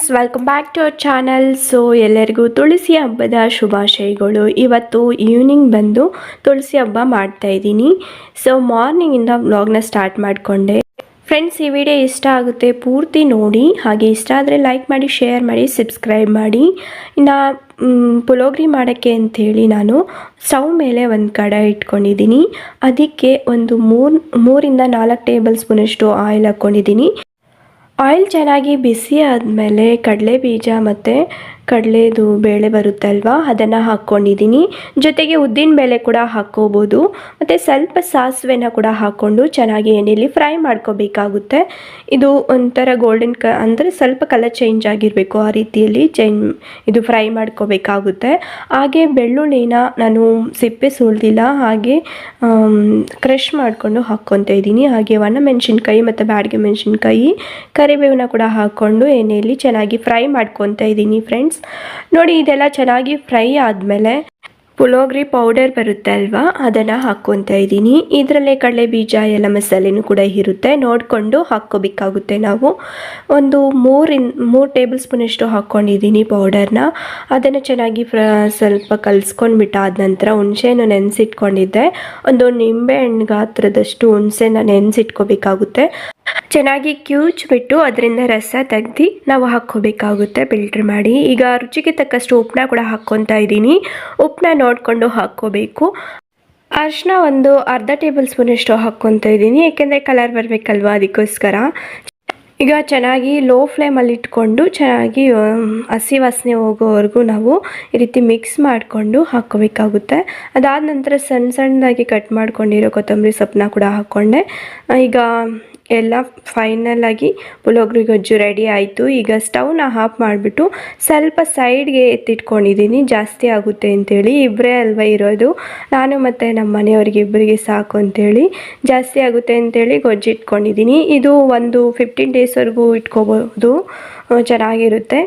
Friends welcome back to our channel so ಎಲ್ಲರಿಗೂ ತುಳಸಿ ಹಬ್ಬದ ಶುಭಾಶಯಗಳು. ಇವತ್ತು ಈವ್ನಿಂಗ್ ಬಂದು ತುಳಸಿ ಹಬ್ಬ ಮಾಡ್ತಾ ಇದ್ದೀನಿ. ಸೊ ಮಾರ್ನಿಂಗಿಂದ ವ್ಲಾಗ್ನ ಸ್ಟಾರ್ಟ್ ಮಾಡಿಕೊಂಡೆ. ಫ್ರೆಂಡ್ಸ್ ಈ ವಿಡಿಯೋ ಇಷ್ಟ ಆಗುತ್ತೆ, ಪೂರ್ತಿ ನೋಡಿ. ಹಾಗೆ ಇಷ್ಟ ಆದರೆ ಲೈಕ್ ಮಾಡಿ ಶೇರ್ ಮಾಡಿ ಸಬ್ಸ್ಕ್ರೈಬ್ ಮಾಡಿ. ಇನ್ನು ಪುಲೋಗ್ರಿ ಮಾಡೋಕ್ಕೆ ಅಂಥೇಳಿ ನಾನು ಸ್ಟವ್ ಮೇಲೆ ಒಂದು ಕಡೆ ಇಟ್ಕೊಂಡಿದ್ದೀನಿ. ಅದಕ್ಕೆ ಒಂದು ಮೂರು, ಮೂರಿಂದ ನಾಲ್ಕು ಟೇಬಲ್ ಸ್ಪೂನಷ್ಟು ಆಯಿಲ್ ಹಾಕ್ಕೊಂಡಿದ್ದೀನಿ ಆಯಿಲ್ ಚೆನ್ನಾಗಿ ಬಿಸಿ ಆದಮೇಲೆ ಕಡಲೆ ಬೀಜ ಮತ್ತು ಕಡಲೆದು ಬೇಳೆ ಬರುತ್ತಲ್ವಾ? ಅದನ್ನು ಹಾಕ್ಕೊಂಡಿದ್ದೀನಿ ಜೊತೆಗೆ ಉದ್ದಿನ ಬೇಳೆ ಕೂಡ ಹಾಕ್ಕೋಬೋದು. ಮತ್ತು ಸ್ವಲ್ಪ ಸಾಸಿವೆನ ಕೂಡ ಹಾಕ್ಕೊಂಡು ಚೆನ್ನಾಗಿ ಎಣ್ಣೆಯಲ್ಲಿ ಫ್ರೈ ಮಾಡ್ಕೋಬೇಕಾಗುತ್ತೆ. ಇದು ಒಂಥರ ಗೋಲ್ಡನ್ ಕ, ಅಂದರೆ ಸ್ವಲ್ಪ ಕಲರ್ ಚೇಂಜ್ ಆಗಿರಬೇಕು ಆ ರೀತಿಯಲ್ಲಿ ಚೇಂಜ್ ಇದು ಫ್ರೈ ಮಾಡ್ಕೋಬೇಕಾಗುತ್ತೆ. ಹಾಗೆ ಬೆಳ್ಳುಳ್ಳಿನ ನಾನು ಸಿಪ್ಪೆ ಸುಳ್ದಿಲ್ಲ ಹಾಗೆ ಕ್ರಷ್ ಮಾಡಿಕೊಂಡು ಹಾಕ್ಕೊತ ಇದ್ದೀನಿ. ಹಾಗೆ ಒಣಮೆಣಸಿನ್ಕಾಯಿ ಮತ್ತು ಬ್ಯಾಡಿಗೆ ಮೆಣಸಿನ್ಕಾಯಿ ಕರಿಬೇವನ್ನ ಕೂಡ ಹಾಕ್ಕೊಂಡು ಎಣ್ಣೆಯಲ್ಲಿ ಚೆನ್ನಾಗಿ ಫ್ರೈ ಮಾಡ್ಕೊತ ಇದ್ದೀನಿ ಫ್ರೆಂಡ್ಸ್ ನೋಡಿ, ಇದೆಲ್ಲ ಚೆನ್ನಾಗಿ ಫ್ರೈ ಆದಮೇಲೆ ಪುಳೋಗ್ರಿ ಪೌಡರ್ ಬರುತ್ತೆ ಅಲ್ವಾ? ಅದನ್ನು ಹಾಕ್ಕೊತಾ ಇದ್ದೀನಿ. ಇದರಲ್ಲೇ ಕಡಲೆ ಬೀಜ ಎಲ್ಲ ಮಸಾಲೆನೂ ಕೂಡ ಇರುತ್ತೆ. ನೋಡಿಕೊಂಡು ಹಾಕ್ಕೋಬೇಕಾಗುತ್ತೆ ನಾವು. ಒಂದು ಮೂರಿನ್ ಮೂರು ಟೇಬಲ್ ಸ್ಪೂನಷ್ಟು ಹಾಕ್ಕೊಂಡಿದ್ದೀನಿ ಪೌಡರ್ನ. ಅದನ್ನು ಚೆನ್ನಾಗಿ ಫ್ರ, ಸ್ವಲ್ಪ ಕಲಿಸ್ಕೊಂಡ್ಬಿಟ್ಟು ಆದ ನಂತರ ಹುಣಸೆಹಣ್ಣು ನೆನೆಸಿಟ್ಕೊಂಡಿದ್ದೆ. ಒಂದು ನಿಂಬೆ ಹಣ್ಣು ಗಾತ್ರದಷ್ಟು ಹುಣಸೆನ ನೆನೆಸಿಟ್ಕೋಬೇಕಾಗುತ್ತೆ. ಚೆನ್ನಾಗಿ ಕಿವುಚ್ಬಿಟ್ಟು ಅದರಿಂದ ರಸ ತೆಗ್ದು ನಾವು ಹಾಕ್ಕೋಬೇಕಾಗುತ್ತೆ ಫಿಲ್ಟ್ರ್ ಮಾಡಿ. ಈಗ ರುಚಿಗೆ ತಕ್ಕಷ್ಟು ಉಪ್ಪನ್ನ ಕೂಡ ಹಾಕ್ಕೊತಾ ಇದ್ದೀನಿ. ಉಪ್ಪನ್ನ ನೋಡಿಕೊಂಡು ಹಾಕ್ಕೋಬೇಕು. ಅರಿಶಿನ ಒಂದು ಅರ್ಧ ಟೇಬಲ್ ಸ್ಪೂನಷ್ಟು ಹಾಕ್ಕೊತಾ ಇದ್ದೀನಿ. ಏಕೆಂದರೆ ಕಲರ್ ಬರಬೇಕಲ್ವಾ ಅದಕ್ಕೋಸ್ಕರ. ಈಗ ಚೆನ್ನಾಗಿ ಲೋ ಫ್ಲೇಮಲ್ಲಿ ಇಟ್ಕೊಂಡು ಚೆನ್ನಾಗಿ ಹಸಿ ವಾಸನೆ ಹೋಗೋವರೆಗೂ ನಾವು ಈ ರೀತಿ ಮಿಕ್ಸ್ ಮಾಡಿಕೊಂಡು ಹಾಕ್ಕೋಬೇಕಾಗುತ್ತೆ. ಅದಾದ ನಂತರ ಸಣ್ಣ ಸಣ್ಣದಾಗಿ ಕಟ್ ಮಾಡ್ಕೊಂಡಿರೋ ಕೊತ್ತಂಬರಿ ಸೊಪ್ಪನ್ನ ಕೂಡ ಹಾಕ್ಕೊಂಡೆ. ಈಗ ಎಲ್ಲ ಫೈನಲ್ ಆಗಿ ಪುಳೋಗ್ರಿ ಗೊಜ್ಜು ರೆಡಿ ಆಯಿತು. ಈಗ ಸ್ಟವ್ನ ಆಫ್ ಮಾಡಿಬಿಟ್ಟು ಸ್ವಲ್ಪ ಸೈಡ್ಗೆ ಎತ್ತಿಟ್ಕೊಂಡಿದ್ದೀನಿ. ಜಾಸ್ತಿ ಆಗುತ್ತೆ ಅಂತೇಳಿ ಇಬ್ಬರೇ ಅಲ್ವಾ ಇರೋದು. ನಾನು ಮತ್ತು ನಮ್ಮ ಮನೆಯವ್ರಿಗೆ ಇಬ್ಬರಿಗೆ ಸಾಕು ಅಂತೇಳಿ ಜಾಸ್ತಿ ಆಗುತ್ತೆ ಅಂತೇಳಿ ಗೊಜ್ಜು ಇಟ್ಕೊಂಡಿದ್ದೀನಿ. ಇದು ಒಂದು ಫಿಫ್ಟೀನ್ ಡೇಸ್ವರೆಗೂ ಇಟ್ಕೋಬೋದು. ಚೆನ್ನಾಗಿರುತ್ತೆ.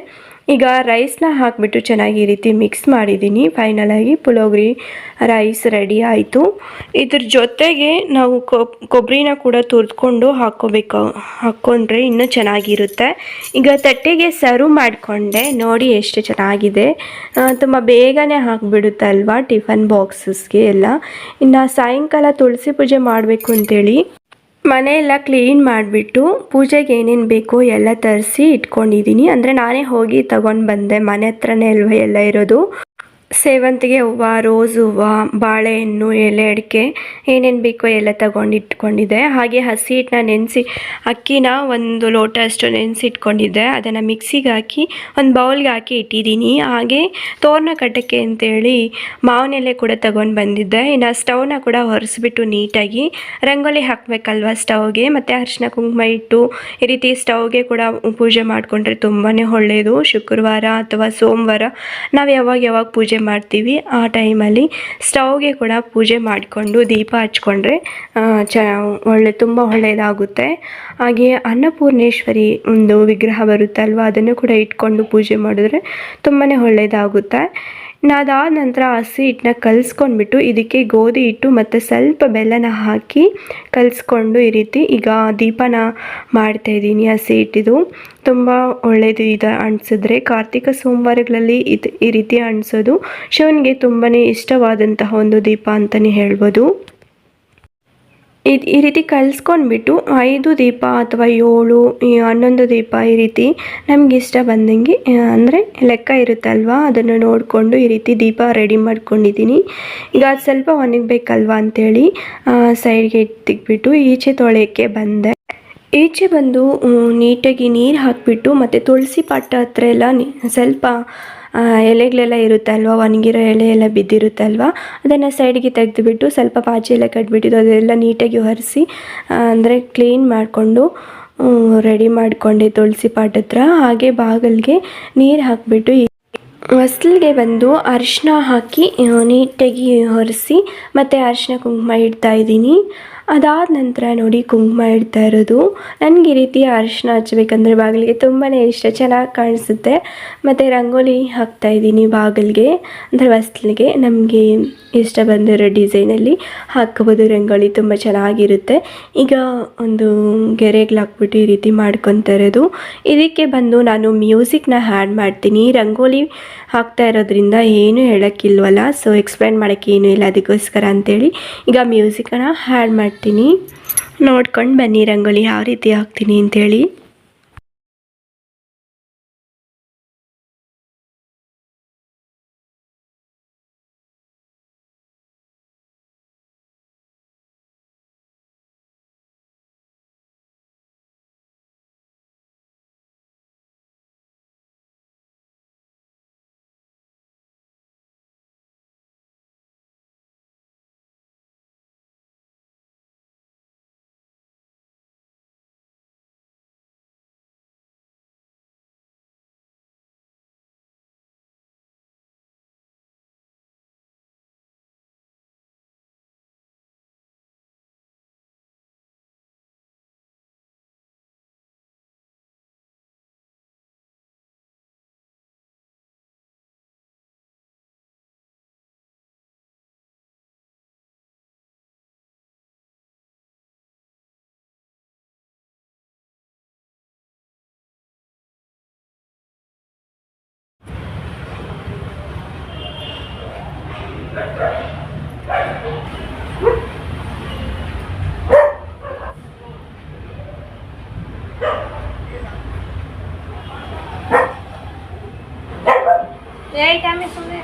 ಈಗ ರೈಸ್ನ ಹಾಕಿಬಿಟ್ಟು ಚೆನ್ನಾಗಿ ಈ ರೀತಿ ಮಿಕ್ಸ್ ಮಾಡಿದ್ದೀನಿ. ಫೈನಲಾಗಿ ಪುಳೋಗ್ರಿ ರೈಸ್ ರೆಡಿ ಆಯಿತು. ಇದ್ರ ಜೊತೆಗೆ ನಾವು ಕೊಬ್ಬರಿನ ಕೂಡ ತುರಿದ್ಕೊಂಡು ಹಾಕ್ಕೋಬೇಕು ಹಾಕ್ಕೊಂಡ್ರೆ ಇನ್ನೂ ಚೆನ್ನಾಗಿರುತ್ತೆ. ಈಗ ತಟ್ಟೆಗೆ ಸರ್ವ್ ಮಾಡಿಕೊಂಡೆ. ನೋಡಿ ಎಷ್ಟು ಚೆನ್ನಾಗಿದೆ. ತುಂಬ ಬೇಗನೆ ಹಾಕಿಬಿಡುತ್ತಲ್ವಾ ಟಿಫನ್ ಬಾಕ್ಸಸ್ಗೆ ಎಲ್ಲ. ಇನ್ನು ಸಾಯಂಕಾಲ ತುಳಸಿ ಪೂಜೆ ಮಾಡಬೇಕು ಅಂತೇಳಿ. ಮನೆಯೆಲ್ಲ ಕ್ಲೀನ್ ಮಾಡಿಬಿಟ್ಟು ಪೂಜೆಗೆ ಏನೇನು ಬೇಕೋ ಎಲ್ಲ ತರಿಸಿ ಇಟ್ಕೊಂಡಿದ್ದೀನಿ. ಅಂದರೆ ನಾನೇ ಹೋಗಿ ತಗೊಂಡು ಬಂದೆ. ಮನೆ ಹತ್ರನೇ ಅಲ್ವ ಎಲ್ಲ ಇರೋದು. ಸೇವಂತಿಗೆ ಹೂವು, ರೋಸ್ ಹೂವು, ಬಾಳೆಹಣ್ಣು, ಎಲೆ, ಅಡಿಕೆ ಏನೇನು ಬೇಕೋ ಎಲ್ಲ ತಗೊಂಡಿಟ್ಕೊಂಡಿದ್ದೆ ಹಾಗೆ ಹಸಿ ಹಿಟ್ಟನ್ನ ನೆನೆಸಿ ಅಕ್ಕಿನ ಒಂದು ಲೋಟ ಅಷ್ಟು ನೆನೆಸಿಟ್ಕೊಂಡಿದ್ದೆ ಅದನ್ನು ಮಿಕ್ಸಿಗೆ ಹಾಕಿ ಒಂದು ಬೌಲ್ಗೆ ಹಾಕಿ ಇಟ್ಟಿದ್ದೀನಿ. ಹಾಗೆ ತೋರಣ ಕಟ್ಟಕ್ಕೆ ಅಂತೇಳಿ ಮಾವಿನ ಎಲೆ ಕೂಡ ತಗೊಂಡು ಬಂದಿದ್ದೆ. ಇನ್ನು ಸ್ಟವ್ನ ಕೂಡ ಹೊರಿಸ್ಬಿಟ್ಟು ನೀಟಾಗಿ ರಂಗೋಲಿ ಹಾಕಬೇಕಲ್ವ ಸ್ಟವ್ಗೆ. ಮತ್ತು ಅರಿಶಿನ ಕುಂಕುಮ ಇಟ್ಟು ಈ ರೀತಿ ಸ್ಟವ್ಗೆ ಕೂಡ ಪೂಜೆ ಮಾಡಿಕೊಂಡ್ರೆ ತುಂಬಾ ಒಳ್ಳೆಯದು ಶುಕ್ರವಾರ ಅಥವಾ ಸೋಮವಾರ ನಾವು ಯಾವಾಗ ಯಾವಾಗ ಪೂಜೆ ಮಾಡ್ತೀವಿ. ಆ ಟೈಮಲ್ಲಿ ಸ್ಟವ್ಗೆ ಕೂಡ ಪೂಜೆ ಮಾಡಿಕೊಂಡು ದೀಪ ಹಚ್ಕೊಂಡ್ರೆ ಚ, ಒಳ್ಳೆ, ತುಂಬ ಒಳ್ಳೆಯದಾಗುತ್ತೆ ಹಾಗೆ ಅನ್ನಪೂರ್ಣೇಶ್ವರಿ ಒಂದು ವಿಗ್ರಹ ಬರುತ್ತಲ್ವ, ಅದನ್ನು ಕೂಡ ಇಟ್ಕೊಂಡು ಪೂಜೆ ಮಾಡಿದ್ರೆ ತುಂಬಾ ಒಳ್ಳೆಯದಾಗುತ್ತೆ ಅದಾದ ನಂತರ ಹಸಿ ಹಿಟ್ಟನ್ನ ಕಲಸ್ಕೊಂಡ್ಬಿಟ್ಟು ಇದಕ್ಕೆ ಗೋಧಿ ಹಿಟ್ಟು ಮತ್ತು ಸ್ವಲ್ಪ ಬೆಲ್ಲನ ಹಾಕಿ ಕಲಿಸ್ಕೊಂಡು ಈ ರೀತಿ ಈಗ ದೀಪನ ಮಾಡ್ತಾಯಿದ್ದೀನಿ ಹಸಿ ಹಿಟ್ಟಿದು ತುಂಬ ಒಳ್ಳೆಯದು ಇದು ಅಣಿಸಿದ್ರೆ ಕಾರ್ತಿಕ ಸೋಮವಾರಗಳಲ್ಲಿ ಇದು ಈ ರೀತಿ ಅಣಿಸೋದು ಶಿವನಿಗೆ ತುಂಬಾ ಇಷ್ಟವಾದಂತಹ ಒಂದು ದೀಪ ಅಂತಲೇ ಹೇಳ್ಬೋದು. ಇದು ಈ ರೀತಿ ಕಲಿಸ್ಕೊಂಡ್ಬಿಟ್ಟು ಐದು ದೀಪ ಅಥವಾ ಏಳು ಹನ್ನೊಂದು ದೀಪ ಈ ರೀತಿ ನಮ್ಗೆ ಇಷ್ಟ ಬಂದಂಗೆ ಅಂದರೆ ಲೆಕ್ಕ ಇರುತ್ತಲ್ವಾ? ಅದನ್ನು ನೋಡಿಕೊಂಡು ಈ ರೀತಿ ದೀಪ ರೆಡಿ ಮಾಡ್ಕೊಂಡಿದ್ದೀನಿ. ಈಗ ಅದು ಸ್ವಲ್ಪ ಒಣಗಬೇಕಲ್ವಾ ಅಂಥೇಳಿ ಸೈಡ್ಗೆ ತೆಗ್ಬಿಟ್ಟು ಈಚೆ ತೊಳೆಯೋಕ್ಕೆ ಬಂದೆ. ಈಚೆ ಬಂದು ನೀಟಾಗಿ ನೀರು ಹಾಕಿಬಿಟ್ಟು ಮತ್ತು ತುಳಸಿ ಪಾಟ ಹತ್ರ ಎಲ್ಲ ಸ್ವಲ್ಪ ಎಲೆಗಳೆಲ್ಲ ಇರುತ್ತಲ್ವ? ಒಣಗಿರೋ ಎಲೆ ಎಲ್ಲ ಬಿದ್ದಿರುತ್ತಲ್ವ? ಅದನ್ನು ಸೈಡ್ಗೆ ತೆಗೆದುಬಿಟ್ಟು ಸ್ವಲ್ಪ ಪಾಚಿ ಎಲ್ಲ ಕಟ್ಬಿಟ್ಟಿದ್ದು, ಅದೆಲ್ಲ ನೀಟಾಗಿ ಒರೆಸಿ ಅಂದರೆ ಕ್ಲೀನ್ ಮಾಡಿಕೊಂಡು ರೆಡಿ ಮಾಡಿಕೊಂಡೆ ತುಳಸಿ ಪಾಟ್ ಹತ್ರ. ಹಾಗೆ ಬಾಗಿಲಿಗೆ ನೀರು ಹಾಕಿಬಿಟ್ಟು ಹೊಸ್ಲಿಗೆ ಬಂದು ಅರಿಶಿನ ಹಾಕಿ ನೀಟಾಗಿ ಒರೆಸಿ, ಮತ್ತು ಅರಿಶಿನ ಕುಂಕುಮ ಇಡ್ತಾ ಇದ್ದೀನಿ. ಅದಾದ ನಂತರ ನೋಡಿ ಕುಂಕುಮ ಇಡ್ತಾ ಇರೋದು. ನನಗೆ ಈ ರೀತಿ ಅರಿಶಿನ ಹಚ್ಬೇಕಂದ್ರೆ ಬಾಗಿಲಿಗೆ ತುಂಬಾ ಇಷ್ಟ. ಚೆನ್ನಾಗಿ ಕಾಣಿಸುತ್ತೆ. ಮತ್ತು ರಂಗೋಲಿ ಹಾಕ್ತಾ ಇದ್ದೀನಿ ಬಾಗಿಲಿಗೆ. ಅಂದರೆ ಹೊಸ್ಲಿಗೆ. ನಮಗೆ ಇಷ್ಟ ಬಂದಿರೋ ಡಿಸೈನಲ್ಲಿ ಹಾಕ್ಕೋಬೋದು ರಂಗೋಲಿ ತುಂಬ ಚೆನ್ನಾಗಿರುತ್ತೆ. ಈಗ ಒಂದು ಗೆರೆಗಳು ಹಾಕ್ಬಿಟ್ಟು ಈ ರೀತಿ ಮಾಡ್ಕೊತಾ ಇರೋದು. ಇದಕ್ಕೆ ಬಂದು ನಾನು ಮ್ಯೂಸಿಕ್ನ ಹ್ಯಾಡ್ ಮಾಡ್ತೀನಿ. ರಂಗೋಲಿ ಹಾಕ್ತಾ ಇರೋದ್ರಿಂದ ಏನು ಹೇಳೋಕ್ಕಿಲ್ವಲ್ಲ. ಸೊ ಎಕ್ಸ್ಪ್ಲೈನ್ ಮಾಡೋಕ್ಕೆ ಏನೂ ಇಲ್ಲ ಅದಕ್ಕೋಸ್ಕರ ಅಂತೇಳಿ. ಈಗ ಮ್ಯೂಸಿಕನ್ನು ಹ್ಯಾಡ್ ಮಾಡ್ತೀನಿ. ನೋಡ್ಕೊಂಡು ಬನ್ನಿ ರಂಗೋಲಿ ಯಾವ ರೀತಿ ಹಾಕ್ತೀನಿ ಅಂತೇಳಿ. Right, আমি শুনে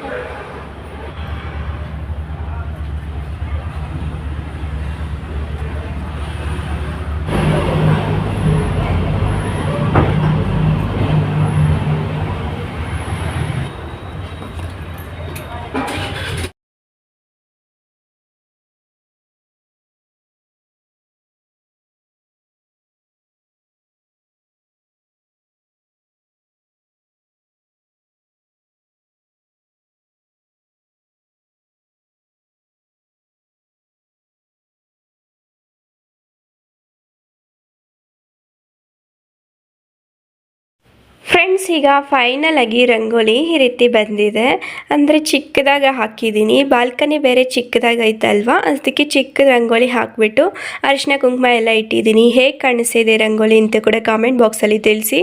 Friends ಈಗ ಫೈನಲ್ ಆಗಿ ರಂಗೋಲಿ ಈ ರೀತಿ ಬಂದಿದೆ. ಅಂದರೆ ಚಿಕ್ಕದಾಗ ಹಾಕಿದ್ದೀನಿ. ಬಾಲ್ಕನಿ ಬೇರೆ ಚಿಕ್ಕದಾಗೈತಲ್ವಾ ಅದಕ್ಕೆ ಚಿಕ್ಕ ರಂಗೋಲಿ ಹಾಕಿಬಿಟ್ಟು ಅರಿಶಿನ ಕುಂಕುಮ ಎಲ್ಲ ಇಟ್ಟಿದ್ದೀನಿ. ಹೇಗೆ ಕಾಣಿಸ್ತಿದೆ ರಂಗೋಲಿ ಅಂತ ಕೂಡ ಕಾಮೆಂಟ್ ಬಾಕ್ಸಲ್ಲಿ ತಿಳಿಸಿ.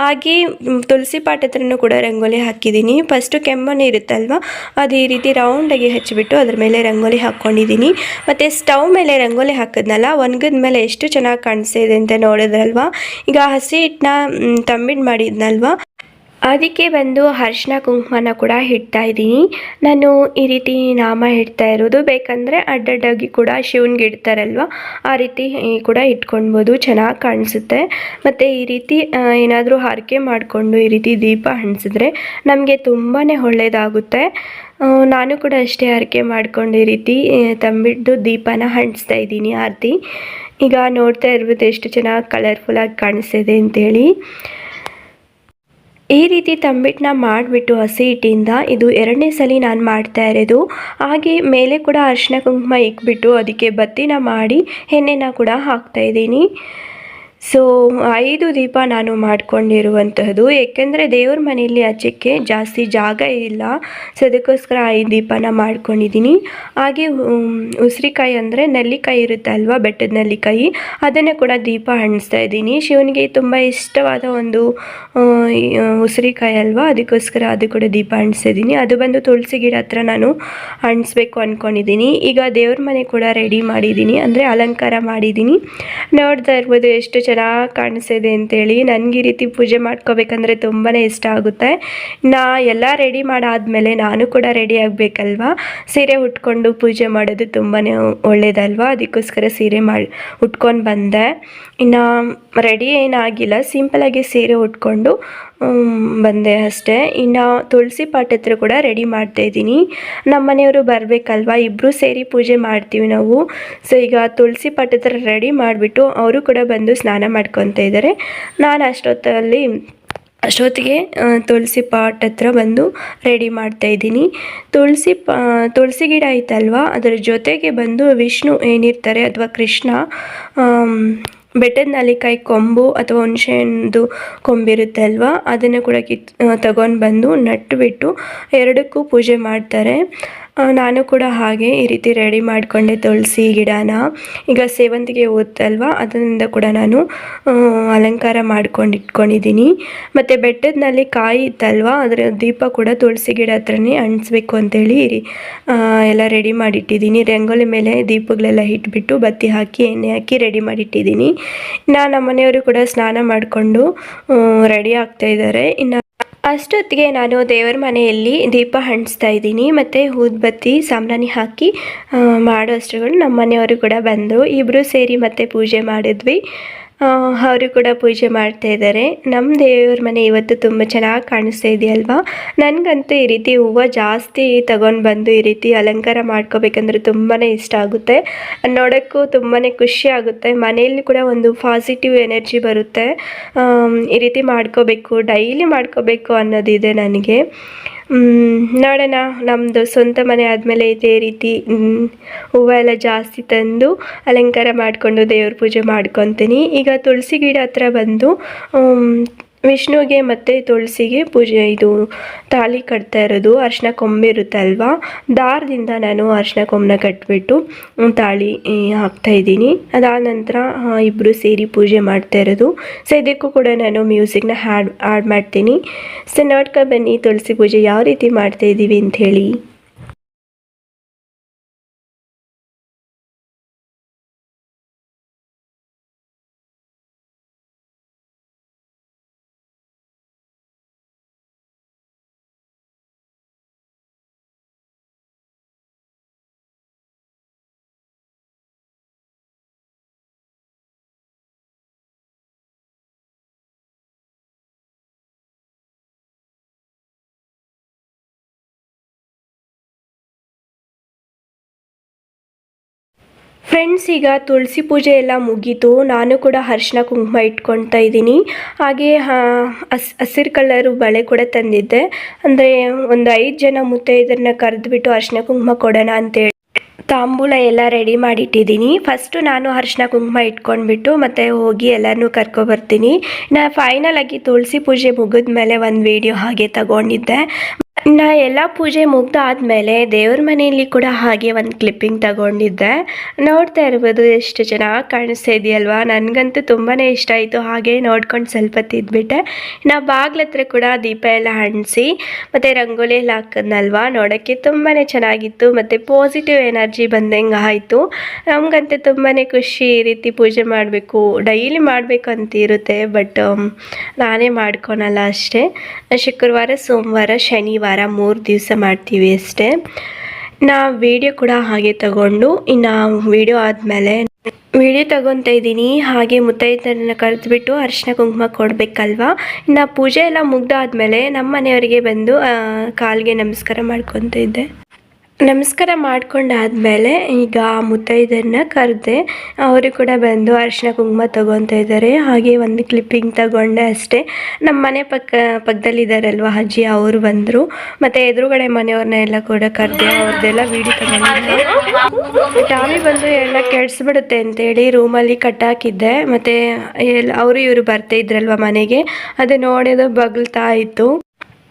ಹಾಗೆ ತುಳಸಿ ಪಾಟ್ ಹತ್ರನೂ ಕೂಡ ರಂಗೋಲಿ ಹಾಕಿದ್ದೀನಿ. ಫಸ್ಟು ಕೆಮ್ಮಣ್ಣು ಇರುತ್ತಲ್ವ? ಅದು ಈ ರೀತಿ ರೌಂಡಾಗಿ ಹಚ್ಚಿಬಿಟ್ಟು ಅದ್ರ ಮೇಲೆ ರಂಗೋಲಿ ಹಾಕ್ಕೊಂಡಿದ್ದೀನಿ. ಮತ್ತು ಸ್ಟವ್ ಮೇಲೆ ರಂಗೋಲಿ ಹಾಕಿದ್ನಲ್ಲ ಒಣಗಿದ ಮೇಲೆ ಎಷ್ಟು ಚೆನ್ನಾಗಿ ಕಾಣಿಸಿದೆ ಅಂತ ನೋಡಿದ್ರಲ್ವಾ? ಈಗ ಹಸಿ ಹಿಟ್ಟನ್ನ ತಂಬಿಡ್ ಮಾಡಿದ್ನಲ್ವಾ? ಅದಕ್ಕೆ ಬಂದು ಅರ್ಶಿನ ಕುಂಕುಮನ ಕೂಡ ಇಡ್ತಾ ಇದ್ದೀನಿ. ನಾನು ಈ ರೀತಿ ನಾಮ ಇಡ್ತಾ ಇರೋದು, ಬೇಕಂದರೆ ಅಡ್ಡಡ್ಡಾಗಿ ಕೂಡ ಶಿವನಿಗೆ ಇಡ್ತಾರಲ್ವ, ಆ ರೀತಿ ಕೂಡ ಇಟ್ಕೊಳ್ಬೋದು ಚೆನ್ನಾಗಿ ಕಾಣಿಸುತ್ತೆ. ಮತ್ತು ಈ ರೀತಿ ಏನಾದರೂ ಹರಕೆ ಮಾಡಿಕೊಂಡು ಈ ರೀತಿ ದೀಪ ಹಣಿಸಿದ್ರೆ ನಮಗೆ ತುಂಬಾ ಒಳ್ಳೆಯದಾಗುತ್ತೆ ನಾನು ಕೂಡ ಅಷ್ಟೇ ಹರಕೆ ಮಾಡ್ಕೊಂಡು ಈ ರೀತಿ ತಂಬಿಟ್ಟು ದೀಪನ ಹಂಚ್ತಾ ಇದ್ದೀನಿ ಆರತಿ. ಈಗ ನೋಡ್ತಾ ಇರ್ಬೋದು ಎಷ್ಟು ಚೆನ್ನಾಗಿ ಕಲರ್ಫುಲ್ಲಾಗಿ ಕಾಣಿಸ್ತಿದೆ ಅಂತೇಳಿ. ಈ ರೀತಿ ತಂಬಿಟ್ಟನ್ನ ಮಾಡಿಬಿಟ್ಟು ಹಸಿ ಹಿಟ್ಟಿಂದ ಇದು ಎರಡನೇ ಸಲ ನಾನು ಮಾಡ್ತಾ ಇರೋದು. ಹಾಗೆ ಮೇಲೆ ಕೂಡ ಅರಿಶಿನ ಕುಂಕುಮ ಇಕ್ಬಿಟ್ಟು ಅದಕ್ಕೆ ಬತ್ತಿನ ಮಾಡಿ ಎಣ್ಣೆನ ಕೂಡ ಹಾಕ್ತಾ ಇದ್ದೀನಿ. ಸೊ ಐದು ದೀಪ ನಾನು ಮಾಡ್ಕೊಂಡಿರುವಂತಹದ್ದು. ಏಕೆಂದರೆ ದೇವ್ರ ಮನೆಯಲ್ಲಿ ಹಚ್ಚಕ್ಕೆ ಜಾಸ್ತಿ ಜಾಗ ಇಲ್ಲ. ಸೊ ಅದಕ್ಕೋಸ್ಕರ ಐದು ದೀಪನ ಮಾಡ್ಕೊಂಡಿದ್ದೀನಿ. ಹಾಗೆ ಉಸಿರಿಕಾಯಿ ಅಂದರೆ ನೆಲ್ಲಿಕಾಯಿ ಇರುತ್ತೆ ಅಲ್ವಾ? ಬೆಟ್ಟದ ನೆಲ್ಲಿಕಾಯಿ. ಅದನ್ನು ಕೂಡ ದೀಪ ಹಣಿಸ್ತಾ ಇದ್ದೀನಿ. ಶಿವನಿಗೆ ತುಂಬ ಇಷ್ಟವಾದ ಒಂದು ಉಸಿರಿಕಾಯಿ ಅಲ್ವಾ? ಅದಕ್ಕೋಸ್ಕರ ಅದು ಕೂಡ ದೀಪ ಹಣಿಸ್ತಿದ್ದೀನಿ ಅದು ಬಂದು ತುಳಸಿ ಗಿಡ ಹತ್ರ ನಾನು ಹಣಿಸ್ಬೇಕು ಅಂದ್ಕೊಂಡಿದ್ದೀನಿ ಈಗ ದೇವ್ರ ಮನೆ ಕೂಡ ರೆಡಿ ಮಾಡಿದ್ದೀನಿ. ಅಂದರೆ ಅಲಂಕಾರ ಮಾಡಿದ್ದೀನಿ. ನೋಡ್ತಾ ಇರ್ಬೋದು ಎಷ್ಟು ಚೆನ್ನಾಗಿ ಕಾಣಿಸಿದೆ ಅಂತೇಳಿ ನನಗೆ ಈ ರೀತಿ ಪೂಜೆ ಮಾಡ್ಕೋಬೇಕಂದ್ರೆ ತುಂಬಾ ಇಷ್ಟ ಆಗುತ್ತೆ. ನಾ ಎಲ್ಲ ರೆಡಿ ಮಾಡಾದ್ಮೇಲೆ ನಾನು ಕೂಡ ರೆಡಿ ಆಗಬೇಕಲ್ವಾ? ಸೀರೆ ಉಟ್ಕೊಂಡು ಪೂಜೆ ಮಾಡೋದು ತುಂಬಾ ಒಳ್ಳೇದಲ್ವಾ? ಅದಕ್ಕೋಸ್ಕರ ಸೀರೆ ಮಾಡಿ, ಉಟ್ಕೊಂಡು ಬಂದೆ. ಇನ್ನು ರೆಡಿ ಏನಾಗಿಲ್ಲ. ಸಿಂಪಲಾಗಿ ಸೀರೆ ಉಟ್ಕೊಂಡು ಬಂದೆ ಅಷ್ಟೇ. ಇನ್ನು ತುಳಸಿ ಪಾಟ್ ಹತ್ರ ಕೂಡ ರೆಡಿ ಮಾಡ್ತಾ ಇದ್ದೀನಿ. ನಮ್ಮ ಮನೆಯವರು ಬರಬೇಕಲ್ವಾ? ಇಬ್ಬರು ಸೇರಿ ಪೂಜೆ ಮಾಡ್ತೀವಿ ನಾವು. ಸೊ ಈಗ ತುಳಸಿ ಪಾಟ್ ಹತ್ರ ರೆಡಿ ಮಾಡಿಬಿಟ್ಟು ಅವರು ಕೂಡ ಬಂದು ಸ್ನಾನ ಮಾಡ್ಕೊತಾ ಇದ್ದಾರೆ ನಾನು ಅಷ್ಟೊತ್ತಲ್ಲಿ, ಅಷ್ಟೊತ್ತಿಗೆ ತುಳಸಿ ಪಾಟ್ ಹತ್ರ ಬಂದು ರೆಡಿ ಮಾಡ್ತಾ ಇದ್ದೀನಿ. ತುಳಸಿ ಪಾ, ತುಳಸಿ ಗಿಡ ಐತಲ್ವಾ? ಅದರ ಜೊತೆಗೆ ಬಂದು ವಿಷ್ಣು ಏನಿರ್ತಾರೆ, ಅಥವಾ ಕೃಷ್ಣ ಬೆಟ್ಟದ ನಾಲಿಕಾಯಿ ಕೊಂಬು ಅಥವಾ ಹುಣಸೆ ಹಣ್ಣು ಕೊಂಬಿರುತ್ತೆ ಅಲ್ವಾ? ಅದನ್ನು ಕೂಡ ಕಿತ್ ತಗೊಂಡು ಬಂದು ನಟ್ಟುಬಿಟ್ಟು ಎರಡಕ್ಕೂ ಪೂಜೆ ಮಾಡ್ತಾರೆ. ನಾನು ಕೂಡ ಹಾಗೆ ಈ ರೀತಿ ರೆಡಿ ಮಾಡಿಕೊಂಡೆ ತುಳಸಿ ಗಿಡನ. ಈಗ ಸೇವಂತಿಗೆ ಓದ್ತಲ್ವ ಅದರಿಂದ ಕೂಡ ನಾನು ಅಲಂಕಾರ ಮಾಡ್ಕೊಂಡು ಇಟ್ಕೊಂಡಿದ್ದೀನಿ. ಮತ್ತು ಬೆಟ್ಟದಲ್ಲಿ ಕಾಯಿ ಇತ್ತಲ್ವ? ಅದರ ದೀಪ ಕೂಡ ತುಳಸಿ ಗಿಡ ಹತ್ರನೇ ಅಂಟಿಸ್ಬೇಕು ಅಂತೇಳಿ ಎಲ್ಲ ರೆಡಿ ಮಾಡಿಟ್ಟಿದ್ದೀನಿ. ರಂಗೋಲಿ ಮೇಲೆ ದೀಪಗಳೆಲ್ಲ ಇಟ್ಬಿಟ್ಟು ಬತ್ತಿ ಹಾಕಿ, ಎಣ್ಣೆ ಹಾಕಿ ರೆಡಿ ಮಾಡಿಟ್ಟಿದ್ದೀನಿ. ನಾನು ನಮ್ಮ ಮನೆಯವರು ಕೂಡ ಸ್ನಾನ ಮಾಡಿಕೊಂಡು ರೆಡಿ ಆಗ್ತಾ ಇದ್ದಾರೆ. ಇನ್ನು ಅಷ್ಟೊತ್ತಿಗೆ ನಾನು ದೇವರ ಮನೆಯಲ್ಲಿ ದೀಪ ಹಂಚ್ತಾ ಇದ್ದೀನಿ, ಮತ್ತು ಊದ್ಬತ್ತಿ ಸಾಂಬ್ರಾಣಿ ಹಾಕಿ ಮಾಡೋ ಅಷ್ಟರಲ್ಲಿ ನಮ್ಮ ಮನೆಯವರು ಕೂಡ ಬಂದರು ಇಬ್ಬರು ಸೇರಿ ಮತ್ತೆ ಪೂಜೆ ಮಾಡಿದ್ವಿ. ಅವರು ಕೂಡ ಪೂಜೆ ಮಾಡ್ತಾ ಇದ್ದಾರೆ. ನಮ್ಮ ದೇವ್ರ ಮನೆ ಇವತ್ತು ತುಂಬ ಚೆನ್ನಾಗಿ ಕಾಣಿಸ್ತಾ ಇದೆಯಲ್ವಾ? ನನಗಂತೂ ಈ ರೀತಿ ಹೂವು ಜಾಸ್ತಿ ತಗೊಂಡು ಬಂದು ಈ ರೀತಿ ಅಲಂಕಾರ ಮಾಡ್ಕೋಬೇಕಂದ್ರೆ ತುಂಬಾ ಇಷ್ಟ ಆಗುತ್ತೆ. ನೋಡೋಕ್ಕೂ ತುಂಬಾ ಖುಷಿ ಆಗುತ್ತೆ. ಮನೆಯಲ್ಲಿ ಕೂಡ ಒಂದು ಪಾಸಿಟಿವ್ ಎನರ್ಜಿ ಬರುತ್ತೆ. ಈ ರೀತಿ ಮಾಡ್ಕೋಬೇಕು ಡೈಲಿ ಮಾಡ್ಕೋಬೇಕು ಅನ್ನೋದಿದೆ ನನಗೆ. ನೋಡೋಣ ನಮ್ಮದು ಸ್ವಂತ ಮನೆ ಆದಮೇಲೆ ಇದೇ ರೀತಿ ಹೂವು ಎಲ್ಲ ಜಾಸ್ತಿ ತಂದು ಅಲಂಕಾರ ಮಾಡಿಕೊಂಡು ದೇವ್ರ ಪೂಜೆ ಮಾಡ್ಕೊತೀನಿ. ಈಗ ತುಳಸಿ ಗಿಡ ಹತ್ರ ಬಂದು ವಿಷ್ಣುಗೆ ಮತ್ತು ತುಳಸಿಗೆ ಪೂಜೆ, ಇದು ತಾಳಿ ಕಟ್ತಾ ಇರೋದು ಅರ್ಶಿನ ಕೊಂಬೆ ಅಲ್ವಾ? ದಾರದಿಂದ ನಾನು ಅರ್ಶಿನ ಕೊಂಬನ್ನ ಕಟ್ಬಿಟ್ಟು ತಾಳಿ ಹಾಕ್ತಾ ಇದ್ದೀನಿ. ಅದಾದ ನಂತರ ಇಬ್ಬರು ಸೇರಿ ಪೂಜೆ ಮಾಡ್ತಾ ಇರೋದು. ಸೊ ಇದಕ್ಕೂ ಕೂಡ ನಾನು ಮ್ಯೂಸಿಕ್ನ ಹ್ಯಾಡ್ ಆ್ಯಡ್ ಮಾಡ್ತೀನಿ. ಸೊ ನೋಡ್ಕೊ ಬನ್ನಿ, ತುಳಸಿ ಪೂಜೆ ಯಾವ ರೀತಿ ಮಾಡ್ತಾ ಇದ್ದೀವಿ ಅಂತ ಫ್ರೆಂಡ್ಸ್ ಈಗ ತುಳಸಿ ಪೂಜೆ ಎಲ್ಲ ಮುಗೀತು. ನಾನು ಕೂಡ ಅರಿಶಿನ ಕುಂಕುಮ ಇಟ್ಕೊತಾ ಇದ್ದೀನಿ. ಹಾಗೆ ಹಸ್ ಹಸಿರು ಕಲರು ಬಳೆ ಕೂಡ ತಂದಿದ್ದೆ. ಅಂದರೆ ಒಂದು ಐದು ಜನ ಮುತ್ತೈದರನ್ನ ಕರೆದುಬಿಟ್ಟು ಅರಿಶಿನ ಕುಂಕುಮ ಕೊಡೋಣ ಅಂತೇಳಿ ತಾಂಬೂಲ ಎಲ್ಲ ರೆಡಿ ಮಾಡಿಟ್ಟಿದ್ದೀನಿ. ಫಸ್ಟು ನಾನು ಅರಿಶಿನ ಕುಂಕುಮ ಇಟ್ಕೊಂಡ್ಬಿಟ್ಟು ಮತ್ತು ಹೋಗಿ ಎಲ್ಲರನ್ನೂ ಕರ್ಕೊಬರ್ತೀನಿ. ನಾ ಫೈನಲ್ ಆಗಿ ತುಳಸಿ ಪೂಜೆ ಮುಗಿದ್ಮೇಲೆ ಒಂದು ವಿಡಿಯೋ ಹಾಗೆ ತಗೊಂಡಿದ್ದೆ. ನಾ ಎಲ್ಲ ಪೂಜೆ ಮುಗ್ದಾದ್ಮೇಲೆ ದೇವ್ರ ಮನೆಯಲ್ಲಿ ಕೂಡ ಹಾಗೆ ಒಂದು ಕ್ಲಿಪ್ಪಿಂಗ್ ತಗೊಂಡಿದ್ದೆ. ನೋಡ್ತಾ ಇರ್ಬೋದು, ಎಷ್ಟು ಚೆನ್ನಾಗಿ ಕಾಣಿಸ್ತಾ ಇದೆಯಲ್ವಾ? ನನಗಂತೂ ತುಂಬಾ ಇಷ್ಟ ಆಯಿತು. ಹಾಗೆ ನೋಡ್ಕೊಂಡು ಸ್ವಲ್ಪ ತಿದ್ಬಿಟ್ಟೆ. ನಾ ಬಾಗ್ಲತ್ರ ಕೂಡ ದೀಪ ಎಲ್ಲ ಹಣಿಸಿ, ಮತ್ತು ರಂಗೋಲಿ ಎಲ್ಲ ಹಾಕಿದ್ನಲ್ವಾ? ನೋಡೋಕ್ಕೆ ತುಂಬಾ ಚೆನ್ನಾಗಿತ್ತು. ಮತ್ತು ಪಾಸಿಟಿವ್ ಎನರ್ಜಿ ಬಂದಂಗೆ ಆಯಿತು. ನಮಗಂತೂ ತುಂಬಾ ಖುಷಿ ಈ ರೀತಿ ಪೂಜೆ ಮಾಡಬೇಕು. ಡೈಲಿ ಮಾಡಬೇಕು ಅಂತ ಇರುತ್ತೆ, ಬಟ್, ನಾನೇ ಮಾಡ್ಕೊಳಲ್ಲ ಅಷ್ಟೇ. ಶುಕ್ರವಾರ, ಸೋಮವಾರ, ಶನಿವಾರ. ಮೂರು ದಿವಸ ಮಾಡ್ತೀವಿ ಅಷ್ಟೇ. ನಾ ವಿಡಿಯೋ ಕೂಡ ಹಾಗೆ ತಗೊಂಡು, ಇನ್ನು ವಿಡಿಯೋ ಆದಮೇಲೆ ವಿಡಿಯೋ ತಗೊತಾ ಇದ್ದೀನಿ. ಹಾಗೆ ಮುತ್ತೈದರನ್ನ ಕರೆದ್ಬಿಟ್ಟು ಅರಿಶಿನ ಕುಂಕುಮ ಕೊಡಬೇಕಲ್ವಾ? ಇನ್ನು ಪೂಜೆ ಎಲ್ಲ ಮುಗ್ದಾದ್ಮೇಲೆ ನಮ್ಮ ಮನೆಯವರಿಗೆ ಬಂದು ಕಾಲಿಗೆ ನಮಸ್ಕಾರ ಮಾಡ್ಕೊತ ಇದ್ದೆ. ನಮಸ್ಕಾರ ಮಾಡ್ಕೊಂಡಾದ್ಮೇಲೆ ಈಗ ಮುತ್ತೈದರನ್ನ ಕರೆದೆ, ಅವರು ಕೂಡ ಬಂದು ಅರಿಶಿನ ಕುಂಕುಮ ತಗೊತಾ ಇದ್ದಾರೆ. ಹಾಗೆ ಒಂದು ಕ್ಲಿಪ್ಪಿಂಗ್ ತಗೊಂಡೆ ಅಷ್ಟೇ. ನಮ್ಮ ಮನೆ ಪಕ್ಕ ಪಕ್ಕದಲ್ಲಿದ್ದಾರಲ್ವ ಅಜ್ಜಿ, ಅವರು ಬಂದರು. ಮತ್ತು ಎದುರುಗಡೆ ಮನೆಯವ್ರನ್ನ ಎಲ್ಲ ಕೂಡ ಕರೆದೆ ಅವ್ರದ್ದೆಲ್ಲ ವೀಡಿಯೋ ತಗೊಂಡಿದ್ದೆ ಟಾಮಿ ಬಂದು ಎಲ್ಲ ಕೆಡಿಸ್ಬಿಡುತ್ತೆ ಅಂತೇಳಿ ರೂಮಲ್ಲಿ ಕಟ್ಟಾಕಿದ್ದೆ. ಮತ್ತು ಎಲ್ಲ ಅವರು ಇವರು ಬರ್ತಾ ಇದ್ರಲ್ವ ಮನೆಗೆ. ಅದೇ ನೋಡಿದ ಬಗಲ್ತಾ ಇತ್ತು.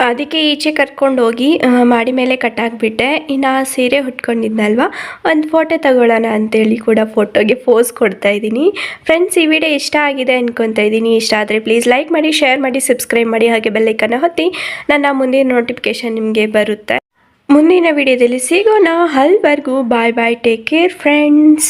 ಅದಕ್ಕೆ ಈಚೆ ಕರ್ಕೊಂಡು ಹೋಗಿ ಮಾಡಿ ಮೇಲೆ ಕಟ್ಟಾಕ್ಬಿಟ್ಟೆ. ಇನ್ನು ಆ ಸೀರೆ ಉಟ್ಕೊಂಡಿದ್ನಲ್ವ? ಒಂದು ಫೋಟೋ ತಗೊಳ್ಳೋಣ ಅಂತೇಳಿ ಕೂಡ ಫೋಟೋಗೆ ಫೋಸ್ ಕೊಡ್ತಾ ಇದ್ದೀನಿ. ಫ್ರೆಂಡ್ಸ್ ಈ ವಿಡಿಯೋ ಇಷ್ಟ ಆಗಿದೆ ಅಂದ್ಕೊತಾ ಇದ್ದೀನಿ. ಇಷ್ಟ ಆದರೆ ಪ್ಲೀಸ್ ಲೈಕ್ ಮಾಡಿ ಶೇರ್ ಮಾಡಿ ಸಬ್ಸ್ಕ್ರೈಬ್ ಮಾಡಿ, ಹಾಗೆ ಬೆಲ್ಲೈಕನ್ನು ಹೊತ್ತಿ ನನ್ನ ಮುಂದಿನ ನೋಟಿಫಿಕೇಶನ್ ನಿಮಗೆ ಬರುತ್ತೆ. ಮುಂದಿನ ವಿಡಿಯೋದಲ್ಲಿ ಸಿಗೋಣ. ಅಲ್ವರೆಗೂ bye bye take care friends